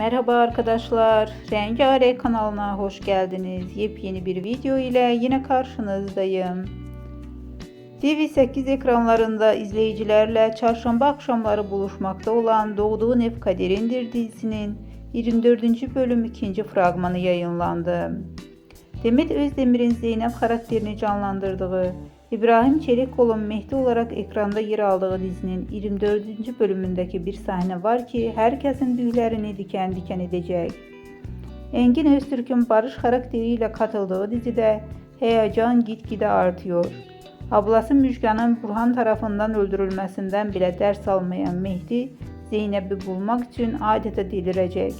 Merhaba arkadaşlar, Rengarenk kanalına hoş geldiniz. Yepyeni bir video ile yine karşınızdayım. TV8 ekranlarında izleyicilerle çarşamba akşamları buluşmakta olan Doğduğun Ev Kaderindir dizisinin 24. bölüm 2. fragmanı yayınlandı. Demet Özdemir'in Zeynep karakterini canlandırdığı İbrahim Çelikkol'un Mehdi olarak ekranda yer aldığı dizinin 24. bölümündeki bir sahne var ki herkesin tüylerini diken diken edecek. Engin Öztürk'ün Barış karakteriyle katıldığı dizide heyecan gitgide artıyor. Ablası Müjgan'ın Burhan tarafından öldürülmesinden bile ders almayan Mehdi, Zeynep'i bulmak için adeta delirecek.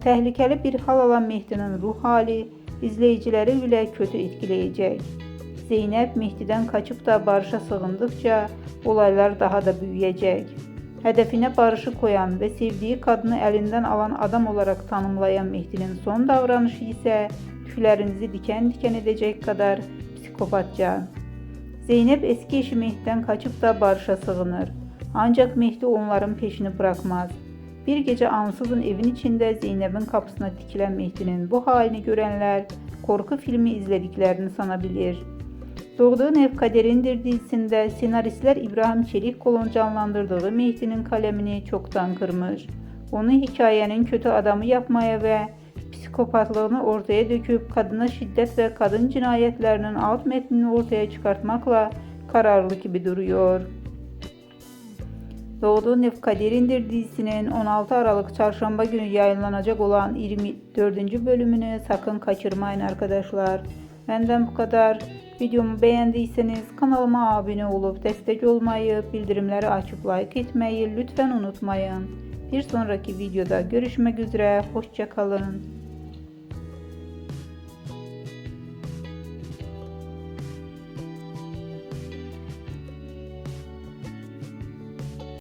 Tehlikeli bir hal alan Mehdi'nin ruh hali izleyicileri bile kötü etkileyecek. Zeynep Mehdi'den kaçıp da Barış'a sığındıkça olaylar daha da büyüyecek. Hedefine Barış'ı koyan ve sevdiği kadını elinden alan adam olarak tanımlayan Mehdi'nin son davranışı ise tüylerinizi diken diken edecek kadar psikopatça. Zeynep eski eşi Mehdi'den kaçıp da Barış'a sığınır. Ancak Mehdi onların peşini bırakmaz. Bir gece ansızın evin içinde Zeynep'in kapısına dikilen Mehdi'nin bu halini görenler korku filmi izlediklerini sanabilir. Doğduğun Ev Kaderindir dizisinde senaristler İbrahim Çelikkol'un canlandırdığı Mehdi'nin kalemini çoktan kırmış. Onu hikayenin kötü adamı yapmaya ve psikopatlığını ortaya döküp kadına şiddet ve kadın cinayetlerinin alt metnini ortaya çıkartmakla kararlı gibi duruyor. Doğduğun Ev Kaderindir dizisinin 16 Aralık Çarşamba günü yayınlanacak olan 24. bölümünü sakın kaçırmayın arkadaşlar. Benden bu kadar. Videomu beğendiyseniz kanalıma abone olup destek olmayı, bildirimleri açıp like etmeyi lütfen unutmayın. Bir sonraki videoda görüşmek üzere. Hoşçakalın.